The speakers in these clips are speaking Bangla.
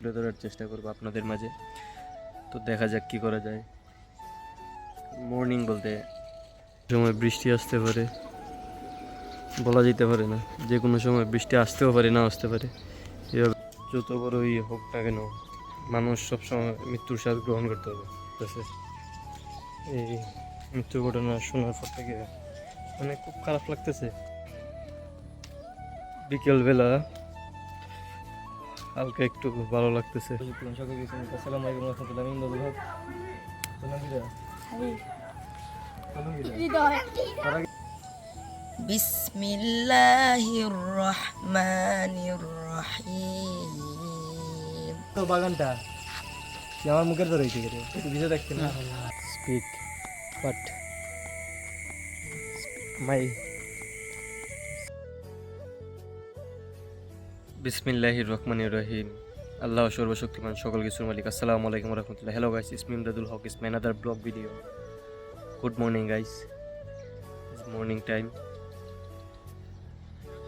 তুলে ধরার চেষ্টা করব আপনাদের মাঝে। তো দেখা যাক কি করা যায়। মর্নিং বলতে সময় বৃষ্টি আসতে পারে। বলা যেতে পারে না। যে কোনো সময় বৃষ্টি আসতেও পারে, না আসতে পারে। এভাবে যত বড়ই হোক না কেন, মানুষ সবসময় মৃত্যুর স্বাদ গ্রহণ করতে হবে। এই মৃত্যু ঘটনা শোনার পর থেকে মানে খুব খারাপ লাগতেছে। বিকেলবেলা Algaik tuh ke balolak, tuh saya bilang. Coba, guys, ini tenang ya, saya ngomong gitu. Tuh, bismillahirrahmanirrahim. Tuh, balon, dah nyala, mungkin satu di pinggirnya. Bisa naikin speak what, my. বিসমিল্লাহির রহমানির রহিম। আল্লাহ সর্বশক্তিমান সকল কিছুর মালিক। আসসালামু আলাইকুম রহমতুল্লাহ। হ্যালো গাইস ইসমিম Dadul Haque is my other blog video good morning guys morning time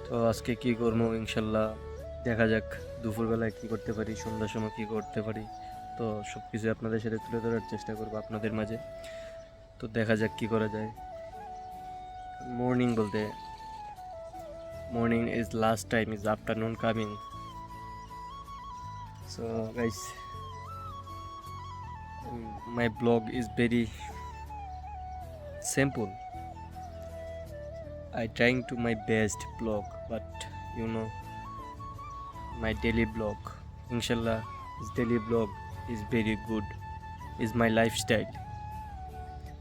তো আজকে কি করব ইনশাল্লাহ? দেখা যাক, দুপুরবেলায় কি করতে পারি, সন্ধ্যার সময় কি করতে পারি। তো সব কিছু আপনাদের সাথে তুলে ধরার চেষ্টা করব আপনাদের মাঝে। তো দেখা যাক কি করা যায়। মর্নিং বলতে morning is last time is afternoon coming so guys my blog is very simple i trying to my best blog but you know my daily blog inshallah this daily blog is very good is my lifestyle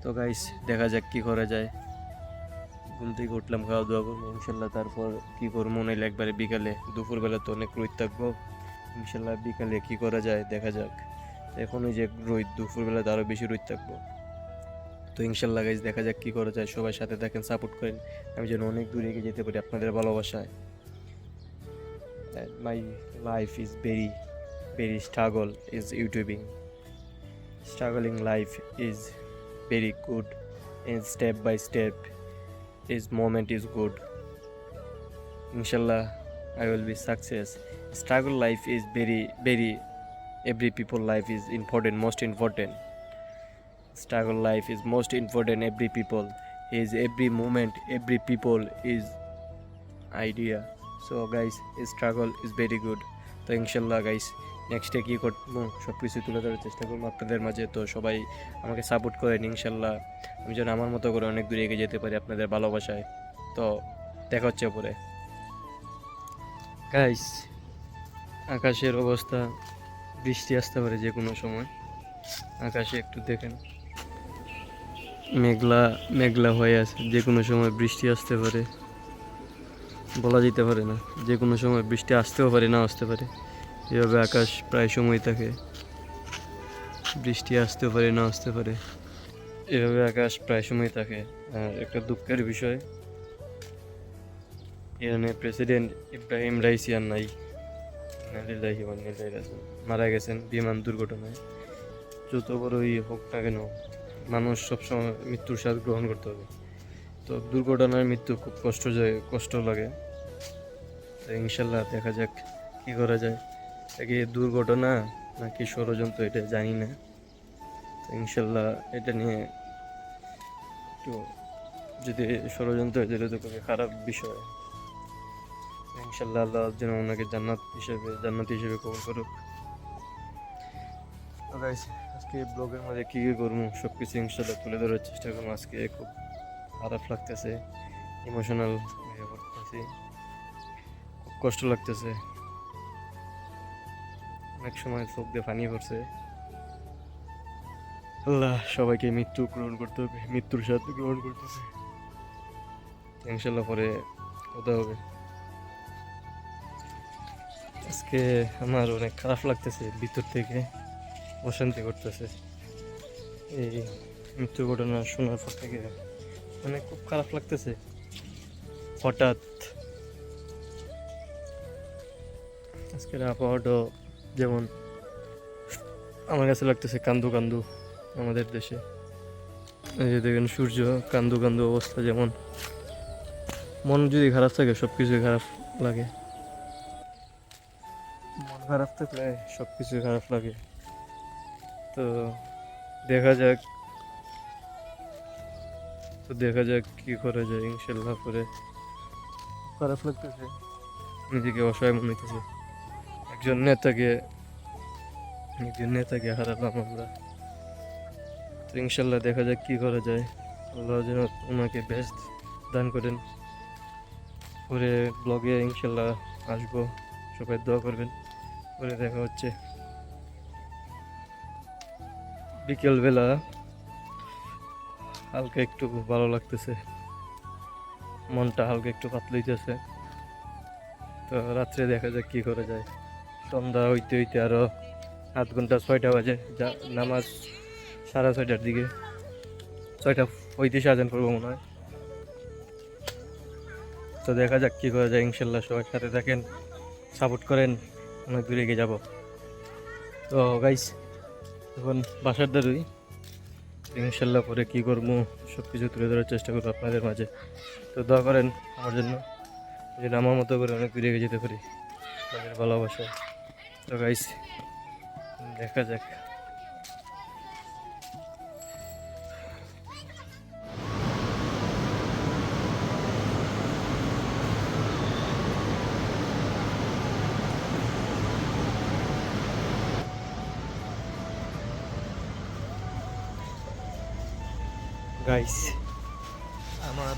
তো গাইস দেখা যাক কি করা যায় ঘুম থেকে উঠলাম খাওয়া দাওয়া করব, ইনশাল্লাহ তারপর কি করব, মনে হলে একবারে বিকালে, দুপুরবেলা তো অনেক রোদ থাকব, ইনশাল্লাহ বিকালে কি করা যায়, দেখা যাক। এখন ওই যে রোদ দুপুরবেলা আরও বেশি রোদ থাকব। তো ইনশাল্লাহ গাইজ দেখা যাক কী করা যায়, সবাই সাথে থাকেন সাপোর্ট করেন। আমি যেন অনেক দূরে এগিয়ে যেতে পারি আপনাদের ভালোবাসায়। My life is very very struggle is youtubing struggling life is very good step by step is moment is good. Inshallah, I will be success. Struggle life is very, very, every people life is important most important struggle life is most important every people is every moment every people is idea so guys struggle is very good তো ইনশাল্লাহ গাইস নেক্সটে কী করব? সব কিছু তুলে ধরার চেষ্টা করব। আপনাদের মাঝে তো সবাই আমাকে সাপোর্ট করেন, ইনশাল্লাহ। আমি যেন আমার মতো করে অনেক দূরে এগিয়ে যেতে পারি আপনাদের ভালোবাসায়। তো দেখা হচ্ছে পরে। গাইস আকাশের অবস্থা, বৃষ্টি আসতে পারে যে কোনো সময়। আকাশে একটু দেখেন। মেঘলা মেঘলা হয়ে আছে। যে কোনো সময় বৃষ্টি আসতে পারে। বলা যেতে পারে না। যে কোনো সময় বৃষ্টি আসতেও পারে না আসতে পারে। এভাবে আকাশ প্রায় সময় থাকে। বৃষ্টি আসতে পারে, না আসতে পারে। এভাবে আকাশ প্রায় সময় থাকে। আর একটা দুঃখের বিষয় ইরানের প্রেসিডেন্ট ইব্রাহিম রাইসিয়ান নাই। মারা গেছেন বিমান দুর্ঘটনায়। যত বড়ই হোক না কেন, মানুষ সবসময় মৃত্যুর স্বাদ গ্রহণ করতে হবে। তো দুর্ঘটনার মৃত্যু খুব কষ্ট যায়, কষ্ট লাগে। তো ইনশাল্লাহ দেখা যাক কী করা যায়। কি দুর্ঘটনা নাকি ষড়যন্ত্র এটা জানি না। ইনশাল্লাহ এটা নিয়ে একটু যদি ষড়যন্ত্র হয় তো খুবই খারাপ বিষয়। ইনশাল্লাহ আল্লাহ যেন ওনাকে জান্নাত হিসেবে জান্নাত হিসেবে কবুল করুক। আজকে ব্লগের মধ্যে কী কী করব সব কিছু ইনশাল্লাহ তুলে ধরার চেষ্টা করব। আজকে খুব খারাপ লাগতেছে ইমোশনাল হয়ে পড়তেছি, খুব কষ্ট লাগতেছে। অনেক সময় চোখ দিয়ে পানি পড়ছে। আল্লাহ, সবাইকে মৃত্যু গ্রহণ করতে হবে, মৃত্যুর সাথে গ্রহণ করতেছে ইনশাল্লাহ পরে কথা হবে। আজকে আমার অনেক খারাপ লাগতেছে, ভিতর থেকে অশান্তি করতেছে। এই মৃত্যু ঘটনা শোনার পর থেকে মানে খুব খারাপ লাগতেছে। হঠাৎ আজকের আবহাওয়াটা যেমন আমার কাছে লাগতেছে কান্দু কান্দু আমাদের দেশে। এই যে দেখেন সূর্য কান্দু কান্দু অবস্থা যেমন। মন যদি খারাপ থাকে সব কিছুই খারাপ লাগে। মন খারাপ থাকলে সব কিছুই খারাপ লাগে। তো দেখা যাক। তো দেখা যাক কি করা যায় ইনশাল্লাহ করে খারাপ লাগতেছে। নিজেকে অসহায় মনে হইতেছে। একজন নেতাকে একজন নেতাকে হারালাম আমরা। তো ইনশাল্লাহ দেখা যাক কি করা যায়। আল্লাহ যেন ওনাকে বেস্ট দান করেন। পরে ব্লগে ইনশাল্লাহ আসব। সবাই দোয়া করবেন। পরে দেখা হচ্ছে। বিকেলবেলা হালকা একটু ভালো লাগতেছে। মনটা হালকা একটু পাতলাইতেছে। তো রাত্রে দেখা যাক কি করা যায়। সন্ধ্যা হইতে হইতে আরও আধ ঘণ্টা, ছয়টা বাজে। যা নামাজ সাড়ে ছয়টার দিকে। ছয়টা পঁয়ত্রিশ আজান করব মনে হয়। তো দেখা যাক কি করা যায়। ইনশাল্লাহ সবাই সাথে থাকেন, সাপোর্ট করেন, অনেক দূরে এগিয়ে যাব। তো গাইস এখন বাসার দাঁড়ুই ইনশাল্লাহ পরে কী করব সব কিছু তুলে ধরার চেষ্টা করব আপনাদের মাঝে। তো দোয়া করেন আমার জন্য, যেন আমার মতো করে অনেক দূরে এগিয়ে যেতে পারি। আপনাদের ভালোবাসা তো গাইস দেখা যাক। গাইস আমার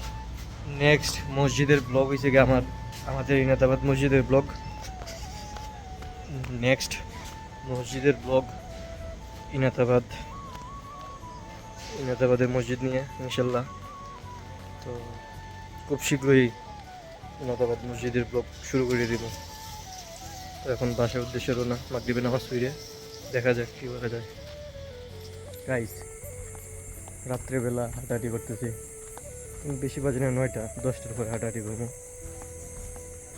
নেক্সট মসজিদের ব্লগ হয়েছে আমার, আমাদের ইনাতাবাদ মসজিদের ব্লগ নেক্সট মসজিদের ব্লগ ইনাতাবাদ, ইনাতাবাদের মসজিদ নিয়ে, ইনশাল্লাহ। তো খুব শীঘ্রই ইনাতাবাদ মসজিদের ব্লগ শুরু করে দিব। তো এখন বাসার উদ্দেশ্যে রোনা মাগরিবে নামাজ ফিরে দেখা যাক কী করা যায়। গাইস রাত্রেবেলা হাঁটাহাঁটি করতেছি। বেশি বাজে না, নয়টা, দশটার পরে হাঁটাহাঁটি করব।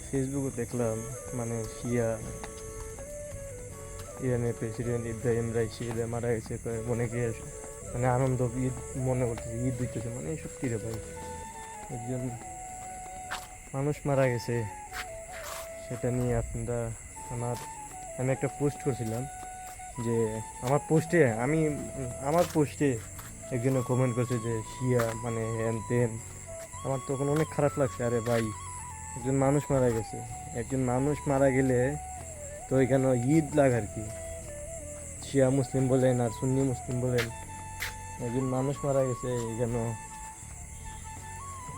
ফেসবুকে দেখলাম মানে শিয়া ইরানের প্রেসিডেন্ট ইব্রাহিম রাইসি এদের মারা গেছে কয়ে অনেকে মানে আনন্দ, ঈদ, মনে করতেছে ঈদ দিতেছে মানে এইসব কী রে ভাই? একজন মানুষ মারা গেছে, সেটা নিয়ে আপনারা আমার, আমি একটা পোস্ট করছিলাম যে আমার পোস্টে, আমি, আমার পোস্টে একজনে কমেন্ট করছে যে শিয়া মানে হ্যান তেন, আমার তখন অনেক খারাপ লাগছে, আরে ভাই, একজন মানুষ মারা গেছে, একজন মানুষ মারা গেলে তো এখানে ঈদ লাগ আর কি। শিয়া মুসলিম বলেন আর সুন্নি মুসলিম বলেন। একজন মানুষ মারা গেছে এখানে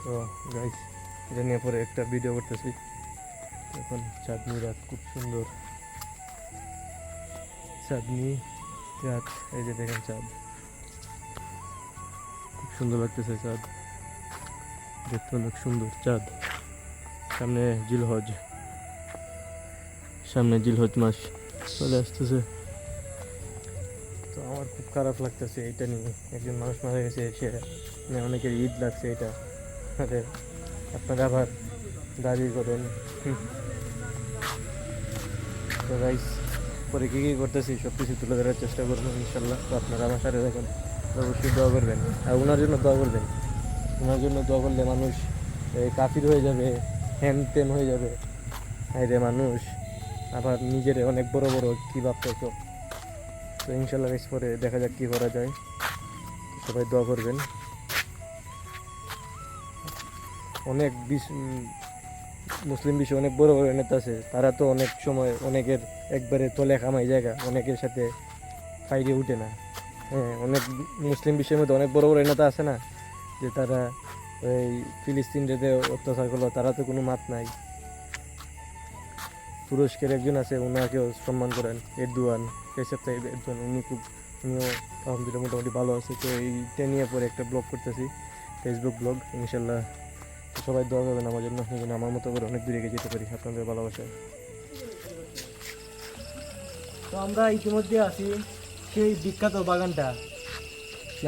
তো গাইস এটা নিয়ে পরে একটা ভিডিও করতেছি। এখন চাঁদনি রাত খুব সুন্দর। চাঁদনি রাত, এই যে দেখেন চাঁদ। খুব সুন্দর লাগতেছে চাঁদ। দেখতে অনেক সুন্দর চাঁদ। সামনে জিলহজ। সামনে জিলহজ মাস। চলে আসতেছে। তো আমার খুব খারাপ লাগতেছে এটা নিয়ে। একজন মানুষ মারা গেছে, সে মানে অনেকের ঈদ লাগছে এটা। আরে, আপনারা আবার দাবি করেন। পরে কী কী করতেছি সব কিছু তুলে ধরার চেষ্টা করব ইনশাল্লাহ তো আপনারা আমার সাথে দেখেন অবশ্যই দোয়া করবেন। আর ওনার জন্য দোয়া করবেন। ওনার জন্য দোয়া করলে মানুষ কাফির হয়ে যাবে হ্যান হয়ে যাবে। রে মানুষ। আবার নিজের অনেক বড় বড় কী ভাবতেছ? তো ইনশাল্লাহ বেশ পরে দেখা যাক কী করা যায়। সবাই দোয়া করবেন। অনেক মুসলিম বিশ্বে অনেক বড় বড় নেতা আছে। তারা তো অনেক সময় অনেকের একবারে তলে কামাই জায়গা, অনেকের সাথে ফাইরে উঠে না। হ্যাঁ অনেক মুসলিম বিশ্বের মধ্যে অনেক বড় বড় নেতা আছে না? যে তারা ওই ফিলিস্তিন যে অত্যাচার করল তারা তো কোনো মাত নাই। তুরস্কের একজন আছে ওনাকেও সম্মান করেন, এরদুয়ান। তাইব এরদুয়ান, উনি খুব উনিও আলহামদুলিল্লাহ মোটামুটি ভালো আছে। তো এইটা নিয়ে পরে একটা ব্লগ করতেছি ফেসবুক ব্লগ ইনশাল্লাহ সবাই দোয়া করবেন আমার জন্য যেন আমার মতো করে অনেক দূরে এগিয়ে যেতে পারি আপনাদের ভালোবাসায়। তো আমরা ইতিমধ্যে আছি সেই বিখ্যাত বাগানটা।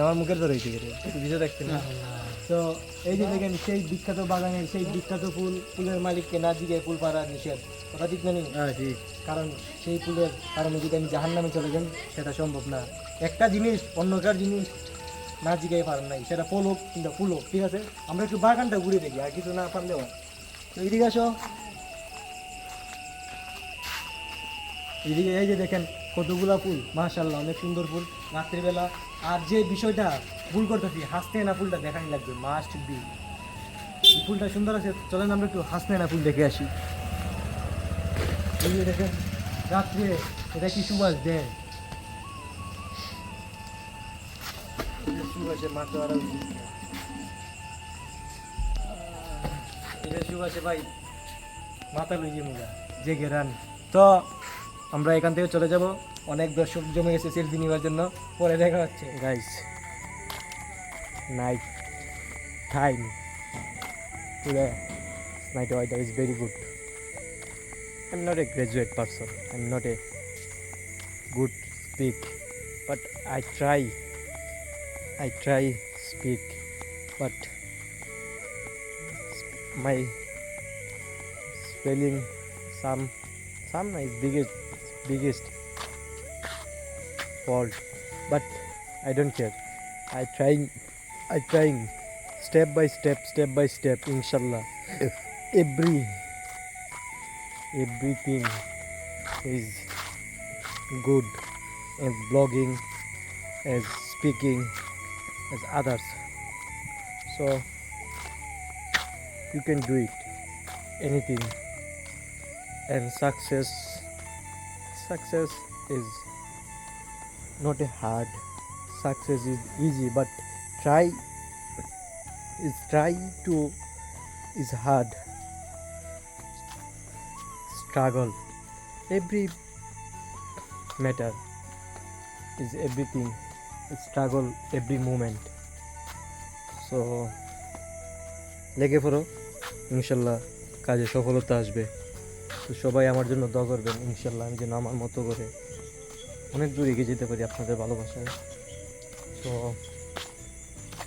আমার মুখের ধরে দেখতে না তো এই যে দেখেন সেই বিখ্যাত বাগানের সেই বিখ্যাত ফুল ফুলের মালিককে না দিকে ফুল পাড়া নিষেধ। কথা ঠিক না? হ্যাঁ ঠিক। কারণ সেই ফুলের কারণে যদি আমি জাহান নামে চলে যান সেটা সম্ভব না। একটা জিনিস অন্যকার জিনিস না জিগাই পারেন নাই সেটা ফুল হোক কিংবা ফুল হোক ঠিক আছে? আমরা একটু বাগানটা ঘুরে দেখি আর কিছু না পারলেও তো এদিকে আসো। এদিকে এই যে দেখেন কতগুলা ফুল মাশাল্লাহ অনেক সুন্দর ফুল। রাত্রিবেলা আর যে বিষয়টা ভুল করতেছি, হাসতে না ফুলটা দেখানি লাগবে মাস্ট বি ফুলটা সুন্দর আছে, চলেন আমরা একটু হাসতে না ফুল দেখে আসি। দেখেন, রাত্রে এটা কি সুবাস সুবাসে ভাই মাথা লইয়ে মুগা যে গেরান তো, আমরা এখান থেকে চলে যাব। অনেক দর্শক জমে গেছে সেলফি নেওয়ার জন্য। পরে দেখা হচ্ছে। Guys night time night weather is very good I am not a graduate person I am not a good speak but I try I try speak but my spelling some some is biggest biggest fault but I don't care. I trying, I trying, step by step, step by step. Inshallah, every everything is good as blogging, as speaking, as others. So you can do it, anything, and success. Success is not a hard success is easy but try is try to is hard struggle every matter is everything struggle every moment so লেগে পড়ো ইনশাল্লাহ কাজে সফলতা আসবে তো সবাই আমার জন্য দোয়া করবেন ইনশাল্লাহ আমি যেন আমার মতো করে অনেক দূর এগিয়ে যেতে পারি আপনাদের ভালোবাসায়। তো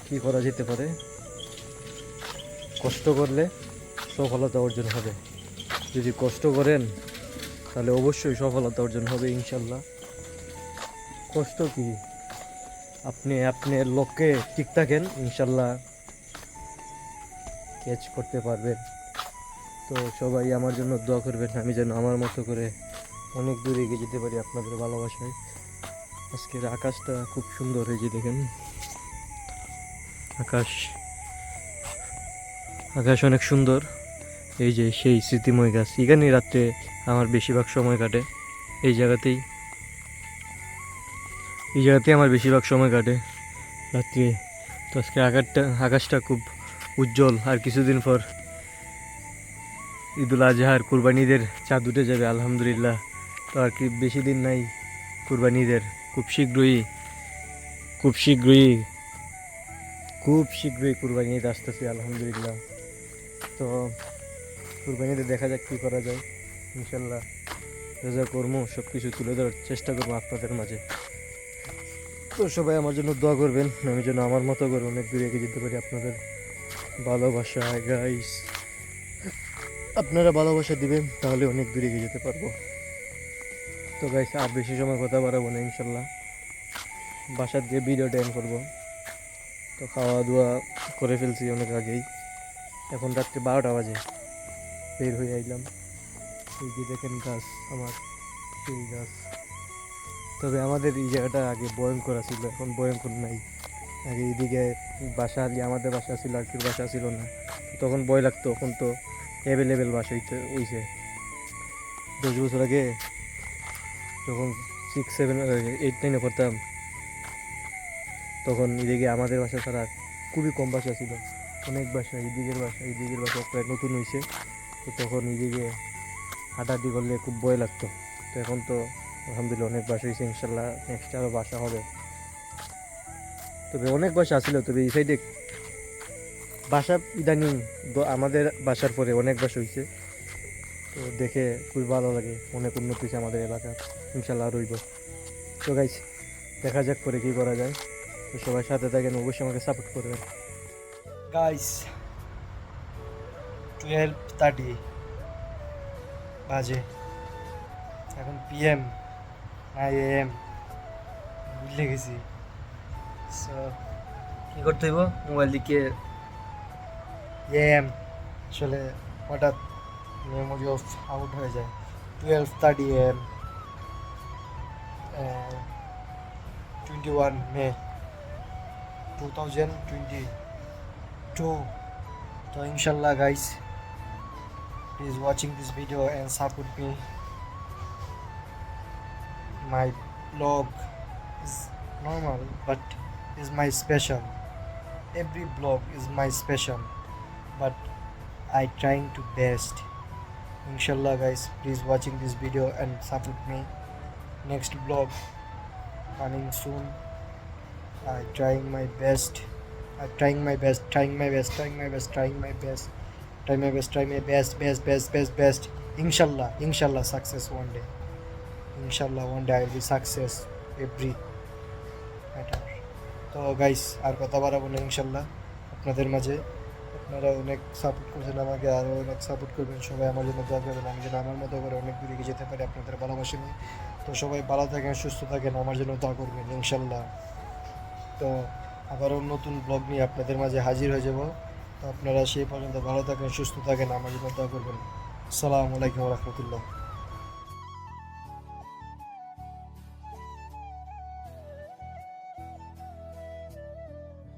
কী করা যেতে পারে? কষ্ট করলে সফলতা অর্জন হবে। যদি কষ্ট করেন, তাহলে অবশ্যই সফলতা অর্জন হবে, ইনশাল্লাহ। কষ্ট কি? আপনি আপনার লক্ষ্যে ঠিক থাকেন, ইনশাল্লাহ। ক্যাচ করতে পারবেন। তো সবাই আমার জন্য দোয়া করবেন, আমি যেন আমার মতো করে অনেক দূর এগিয়ে যেতে পারি আপনাদের ভালোবাসায়। আজকের আকাশটা খুব সুন্দর হয়েছে দেখেন। আকাশ আকাশ অনেক সুন্দর। এই যে সেই স্মৃতিময় গাছ। এখানেই রাত্রে আমার বেশিরভাগ সময় কাটে। এই জায়গাতেই এই জায়গাতেই আমার বেশিরভাগ সময় কাটে। রাত্রে তো আজকে আকাশটা আকাশটা খুব উজ্জ্বল। আর কিছুদিন পর ঈদুল আজহার কুরবানিদের চাঁদ উঠে যাবে, আলহামদুলিল্লাহ। তো আর কি বেশি দিন নাই কুরবানিদের। খুব শীঘ্রই খুব শীঘ্রই খুব শীঘ্রই কুরবানি ঈদ আসতেছে, আলহামদুলিল্লাহ। তো কুরবানিতে দেখা যাক কী করা যায়। ইনশাল্লাহ রেজা কর্ম সব কিছু তুলে ধরার চেষ্টা করব আপনাদের মাঝে। তো সবাই আমার জন্য দোয়া করবেন, আমি যেন আমার মতো করে অনেক দূরে এগিয়ে যেতে পারি আপনাদের। ভালোবাসা গাইস আপনারা ভালোবাসা দিবেন, তাহলে অনেক দূরে এগিয়ে যেতে পারব। তো গাইস আর বেশি সময় কথা বাড়াবো না, ইনশাল্লাহ। বাসার দিয়ে ভিডিওটা এন্ড করব, তো খাওয়া দাওয়া করে ফেলছি অনেক আগেই। এখন রাত্রে বারোটা বাজে, বের হয়ে আইলাম। এই যে দেখেন গাছ, আমার সেই গাছ। তবে আমাদের এই জায়গাটা আগে ভয়ঙ্কর ছিল এখন ভয়ঙ্কর নাই। আগে এইদিকে বাসা আলি আমাদের বাসা ছিল, আর কেউ বাসা ছিল না। তখন ভয় লাগতো, এখন তো অ্যাভেলেবেল বাসা হইতে হইছে। দশ বছর আগে যখন সিক্স সেভেন এইট নাইনে পড়তাম, তখন এদিকে আমাদের বাসা ছাড়া খুবই কম বাসা ছিল। অনেক বাসা, এদিকের বাসা এদিকের বাসা প্রায় নতুন হয়েছে তো তখন এদিকে হাঁটাহাঁটি করলে খুব ভয় লাগতো। তো এখন তো আলহামদুলিল্লাহ অনেক বাসা হয়েছে ইনশাল্লাহ নেক্সট আরও বাসা হবে। তবে অনেক বাসা আসছিল তবে এই সাইডে বাসা ইদানিং আমাদের বাসার পরে অনেক বাসা হয়েছে তো দেখে খুবই ভালো লাগে, অনেক উন্নতি হয়েছে আমাদের এলাকার। ইনশাল্লাহ রইব। তো গাইছে দেখা যাক করে কী করা যায়। তো সবাই সাথে থাকেন, অবশ্যই আমাকে সাপোর্ট করবেন। গাইস টুয়েলভ থার্টি বাজে। এখন পিএম না এম বুঝলে গেছি। সো কী করতে হইব? মোবাইল দিকে এম আসলে হঠাৎ ये मुझे आउट हो जाए। ट्वेल्थ का D M twenty one May two thousand twenty two तो इनशाला guys please watching this video and support me my blog is normal but is my special every blog is my special but I trying to best inshallah guys please watching this video and support me next blog coming soon i trying my best i trying my best trying my best trying my best trying my best try my best try my best best best best best inshallah inshallah success one day one day I will be success every matter তো গাইস আর কথা বাড়াবো না ইনশাল্লাহ আপনাদের মাঝে আপনারা অনেক সাপোর্ট করছেন আমাকে আরও অনেক সাপোর্ট করবেন সবাই আমার জন্য দোয়া করবেন, আমি যেন আমার মতো করে অনেক দূরে যেতে পারি, আপনাদের ভালোবাসা নিয়ে। তো সবাই ভালো থাকেন, সুস্থ থাকেন, আমার জন্য দোয়া করবেন ইনশাল্লাহ তো আবারও নতুন ব্লগ নিয়ে আপনাদের মাঝে হাজির হয়ে যাব। তো আপনারা সেই পর্যন্ত ভালো থাকেন, সুস্থ থাকেন, আমার জন্য দোয়া করবেন। আসসালামু আলাইকুম রহমতুল্লাহ।